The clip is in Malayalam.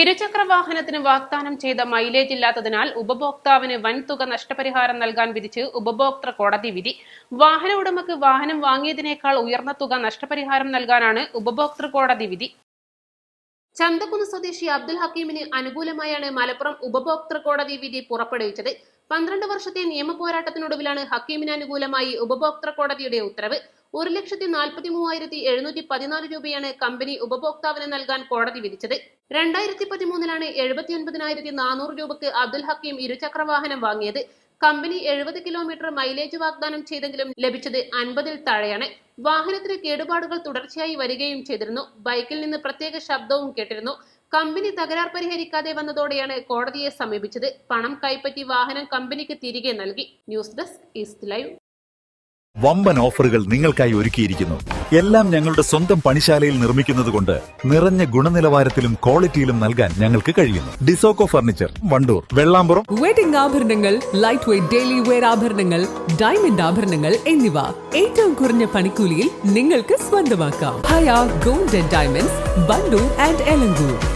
ഇരുചക്ര വാഹനത്തിന് വാഗ്ദാനം ചെയ്ത മൈലേജ് ഇല്ലാത്തതിനാൽ ഉപഭോക്താവിന് വൻതുക നഷ്ടപരിഹാരം നൽകാൻ വിധിച്ച് ഉപഭോക്തൃ കോടതി വിധി. വാഹന ഉടമക്ക് വാഹനം വാങ്ങിയതിനേക്കാൾ ഉയർന്ന തുക നഷ്ടപരിഹാരം നൽകാനാണ് ഉപഭോക്തൃ കോടതി വിധി. ചന്തക്കുന്ന് സ്വദേശി അബ്ദുൽ ഹക്കീമിന് അനുകൂലമായാണ് മലപ്പുറം ഉപഭോക്തൃ കോടതി വിധി പുറപ്പെടുവിച്ചത്. പന്ത്രണ്ട് വർഷത്തെ നിയമ പോരാട്ടത്തിനൊടുവിലാണ് ഹക്കീമിന് അനുകൂലമായി ഉപഭോക്തൃ കോടതിയുടെ ഉത്തരവ്. ഒരു ലക്ഷത്തി നാൽപ്പത്തി മൂവായിരത്തി എഴുന്നൂറ്റി പതിനാല് രൂപയാണ് കമ്പനി ഉപഭോക്താവിന് നൽകാൻ കോടതി വിധിച്ചത്. രണ്ടായിരത്തി പതിമൂന്നിലാണ് എഴുപത്തി ഒൻപതിനായിരത്തി നാനൂറ് രൂപക്ക് അബ്ദുൽ ഹക്കീം ഇരുചക്ര വാഹനം വാങ്ങിയത്. കമ്പനി എഴുപത് കിലോമീറ്റർ മൈലേജ് വാഗ്ദാനം ചെയ്തെങ്കിലും ലഭിച്ചത് അൻപതിൽ താഴെയാണ്. വാഹനത്തിന് കേടുപാടുകൾ തുടർച്ചയായി വരികയും ചെയ്തിരുന്നു. ബൈക്കിൽ നിന്ന് പ്രത്യേക ശബ്ദവും കേട്ടിരുന്നു. കമ്പനി തകരാർ പരിഹരിക്കാതെ വന്നതോടെയാണ് കോടതിയെ സമീപിച്ചത്. പണം കൈപ്പറ്റി വാഹനം കമ്പനിക്ക് തിരികെ നൽകി. News desk east live. വമ്പൻ ഓഫറുകൾ നിങ്ങൾക്കായി ഒരുക്കിയിരിക്കുന്നു. എല്ലാം ഞങ്ങളുടെ സ്വന്തം പണിശാലയിൽ നിർമ്മിക്കുന്നതുകൊണ്ട് നിറഞ്ഞ ഗുണനിലവാരത്തിലും ക്വാളിറ്റിയിലും നൽകാൻ ഞങ്ങൾക്ക് കഴിയുന്നു. ഡിസോക്കോ ഫർണിച്ചർ വണ്ടൂർ വെള്ളാമ്പുറം. വെഡിംഗ് ആഭരണങ്ങൾ ലൈറ്റ് വെയ്റ്റ് ഡെയിലി വെയർ ആഭരണങ്ങൾ ഡയമണ്ട് ആഭരണങ്ങൾ എന്നിവ ഏറ്റവും കുറഞ്ഞ പണിക്കൂലിയിൽ നിങ്ങൾക്ക് സ്വന്തമാക്കാം. Haya gold and diamonds Wandoor and Elankur.